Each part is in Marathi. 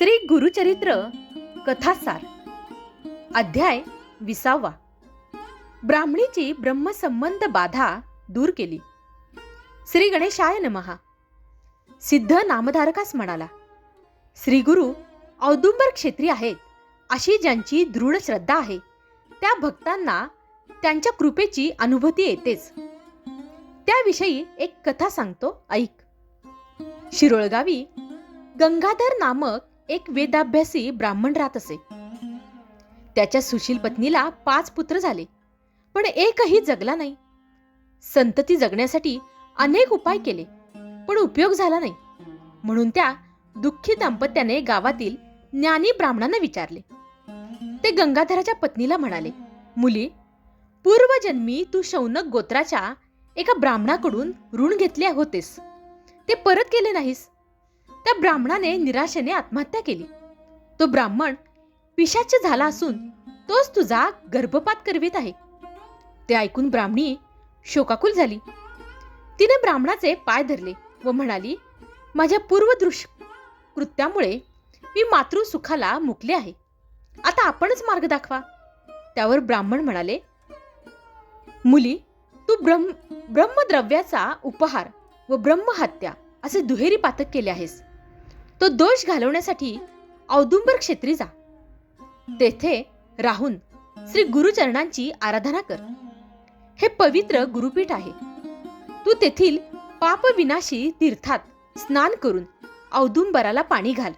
श्री गुरुचरित्र कथासार. अध्याय विसावा. ब्राह्मणीची ब्रह्मसंबंध बाधा दूर केली. श्री गणेशाय नमहा सिद्ध नामधारकास म्हणाला श्री गुरु औदुंबर क्षेत्री आहेत अशी ज्यांची दृढ श्रद्धा आहे त्या भक्तांना त्यांच्या कृपेची अनुभूती येतेच. त्याविषयी एक कथा सांगतो ऐक. शिरोळगावी गंगाधर नामक एक वेदाभ्यासी ब्राह्मण राहत असे. त्याच्या सुशील पत्नीला पाच पुत्र झाले पण एकही जगला नाही. संतती जगण्यासाठी अनेक उपाय केले पण उपयोग झाला नाही. म्हणून त्या दुःखी दाम्पत्याने गावातील ज्ञानी ब्राह्मणांना विचारले. ते गंगाधराच्या पत्नीला म्हणाले मुली पूर्वजन्मी तू शौनक गोत्राच्या एका ब्राह्मणाकडून ऋण घेतले होतेस. ते परत केले नाहीस. त्या ब्राह्मणाने निराशेने आत्महत्या केली. तो ब्राह्मण पिशाच झाला असून तोच तुझा गर्भपात करवित आहे. ते ऐकून ब्राह्मणी शोकाकुल झाली. तिने ब्राह्मणाचे पाय धरले व म्हणाली माझ्या पूर्वदृश कृत्यामुळे मी मातृसुखाला मुकले आहे. आता आपणच मार्ग दाखवा. त्यावर ब्राह्मण म्हणाले मुली तू ब्रह्म ब्रह्मद्रव्याचा उपहार व ब्रह्महत्या असे दुहेरी पातक केले आहेस. तो दोष घालवण्यासाठी औदुंबर क्षेत्री जा. तेथे राहून श्री गुरुचरणांची आराधना कर. हे पवित्र गुरुपीठ आहे. तू तेथील पापविनाशी तीर्थात स्नान करून औदुंबराला पाणी घाल.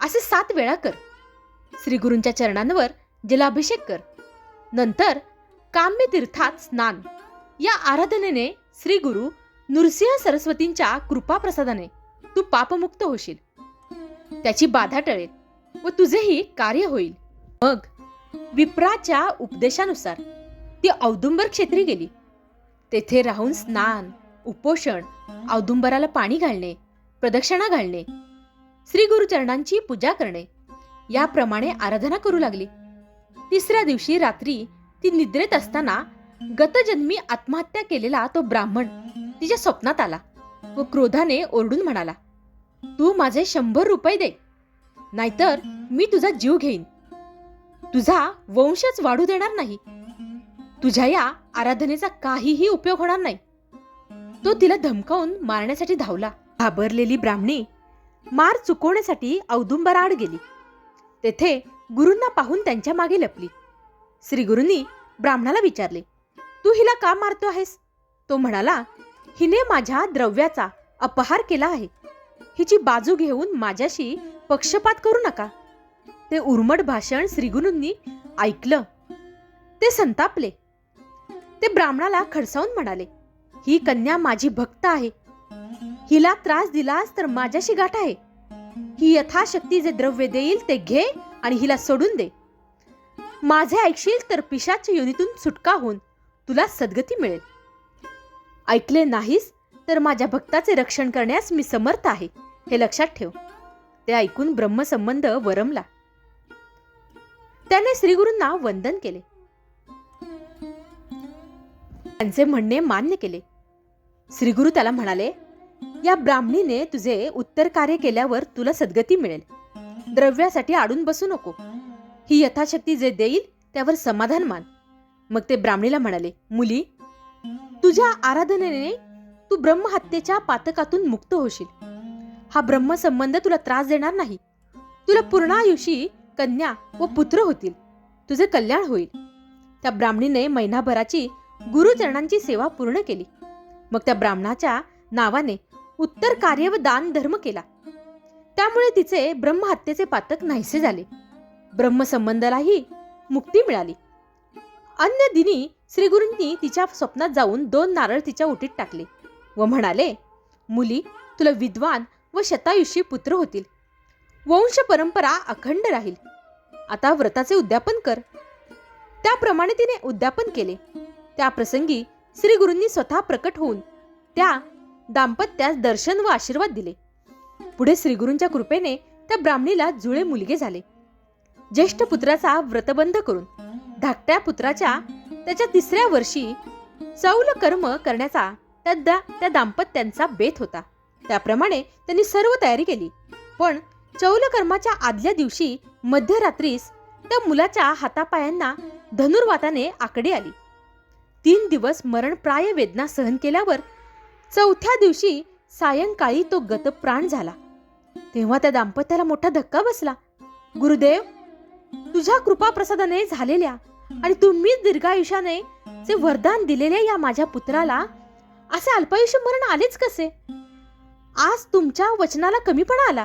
असे सात वेळा कर. श्री गुरूंच्या चरणांवर जलाभिषेक कर. नंतर काम्य तीर्थात स्नान. या आराधनेने श्री गुरु नृसिंह सरस्वतींच्या कृपाप्रसादाने तू पापमुक्त होशील. त्याची बाधा टळेल व तुझेही कार्य होईल. मग विप्राच्या उपदेशानुसार ती औदुंबर क्षेत्री गेली. तेथे राहून स्नान उपोषण औदुंबराला पाणी घालणे प्रदक्षिणा घालणे श्री गुरुचरणांची पूजा करणे याप्रमाणे आराधना करू लागली. तिसऱ्या दिवशी रात्री ती निद्रेत असताना गतजन्मी आत्महत्या केलेला तो ब्राह्मण तिच्या स्वप्नात आला व क्रोधाने ओरडून म्हणाला तू माझे शंभर रुपये दे. नाहीतर मी तुझा जीव घेईन. तुझा वंशच वाढू देणार नाही. तुझ्या या आराधनेचा काहीही उपयोग होणार नाही. तो तिला धमकावून मारण्यासाठी धावला. घाबरलेली ब्राह्मणी मार चुकवण्यासाठी औदुंबराड गेली. तेथे गुरूंना पाहून त्यांच्या मागे लपली. श्रीगुरूंनी ब्राह्मणाला विचारले तू हिला का मारतो आहेस? तो म्हणाला हिने माझ्या द्रव्याचा अपहार केला आहे. हिची बाजू घेऊन माझ्याशी पक्षपात करू नका. ते उर्मट भाषण श्रीगुरूंनी ऐकलं. ते संतापले. ते ब्राह्मणाला खडसावून म्हणाले ही कन्या माझी भक्त आहे. हिला त्रास दिलास तर माझ्याशी गाठ आहे. ही यथाशक्ती जे द्रव्य देईल ते घे आणि हिला सोडून दे. माझे ऐकशील तर पिशाच्या योनीतून सुटका होऊन तुला सद्गती मिळेल. ऐकले नाहीस? तर माझ्या भक्ताचे रक्षण करण्यास मी समर्थ आहे. हे लक्षात ठेव. ते ऐकून ब्रह्मसंबंध वरमला. त्याने श्रीगुरूंना वंदन केले. त्यांचे म्हणणे मान्य केले. श्रीगुरु त्याला म्हणाले या ब्राह्मणीने तुझे उत्तर कार्य केल्यावर तुला सद्गती मिळेल. द्रव्यासाठी आडून बसू नको. ही यथाशक्ती जे देईल त्यावर समाधान मान. मग ते ब्राह्मणीला म्हणाले मुली तुझ्या आराधनेने तू ब्रह्महत्येच्या पातकातून मुक्त होशील. हा ब्रह्मसंबंध तुला त्रास देणार नाही. तुला पूर्णायुषी कन्या व पुत्र होतील. तुझे कल्याण होईल. त्या ब्राह्मणीने महिनाभराची गुरुचरणांची सेवा पूर्ण केली. मग त्या ब्राह्मणाच्या नावाने उत्तर कार्य व दान धर्म केला. त्यामुळे तिचे ब्रह्महत्येचे पातक नाहीसे झाले. ब्रह्मसंबंधालाही मुक्ती मिळाली. अन्य दिनी श्रीगुरूंनी तिच्या स्वप्नात जाऊन दोन नारळ तिच्या उटीत टाकले. व म्हणाले मुली तुला विद्वान व शतायुषी पुत्र होतील. वंश परंपरा अखंड राहील. आता व्रताचे उद्यापन कर. त्याप्रमाणे तिने उद्यापन केले. त्या प्रसंगी श्रीगुरूंनी स्वतः प्रकट होऊन त्या दाम्पत्यास दर्शन व आशीर्वाद दिले. पुढे श्रीगुरूंच्या कृपेने त्या ब्राह्मणीला जुळे मुलगे झाले. ज्येष्ठ पुत्राचा व्रतबंध करून धाकट्या पुत्राच्या त्याच्या तिसऱ्या वर्षी चौल कर्म करण्याचा त्या दा- त्या दाम्पत्यांचा बेत होता. त्याप्रमाणे त्यांनी सर्व तयारी केली. पण चौलकर्माच्या आदल्या दिवशी मध्यरात्रीस त्या मुलाच्या हातापायांना धनुर्वाताने आकडे आली. तीन दिवस मरणप्राय वेदना सहन केल्यावर चौथ्या दिवशी सायंकाळी तो गतप्राण झाला. तेव्हा त्या दाम्पत्याला मोठा धक्का बसला. गुरुदेव तुझ्या कृपाप्रसादाने झालेल्या आणि तुम्हीच दीर्घायुष्याने जे वरदान दिलेल्या या माझ्या पुत्राला असे अल्पायुष्य मरण आलेच कसे? आज तुमच्या वचनाला कमीपणा आला.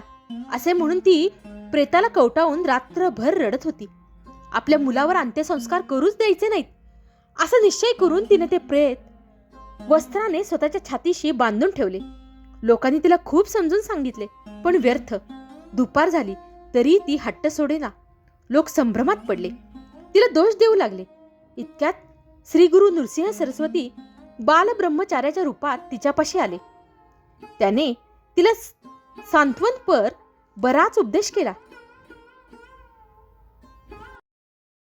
असे म्हणून ती प्रेताला कवटावून रात्रभर रडत होती. आपल्या मुलावर अंत्यसंस्कार करूच द्यायचे नाहीत. असा निश्चय करून तिने ते प्रेत वस्त्राने स्वतःच्या छातीशी बांधून ठेवले. लोकांनी तिला खूप समजून सांगितले पण व्यर्थ. दुपार झाली तरी ती हट्ट सोडेना. लोक संभ्रमात पडले. तिला दोष देऊ लागले. इतक्यात श्री गुरु नृसिंह सरस्वती बालब्रह्मचार्याच्या रूपात तिच्यापाशी आले. त्याने तिला सांत्वनपर बराच उपदेश केला.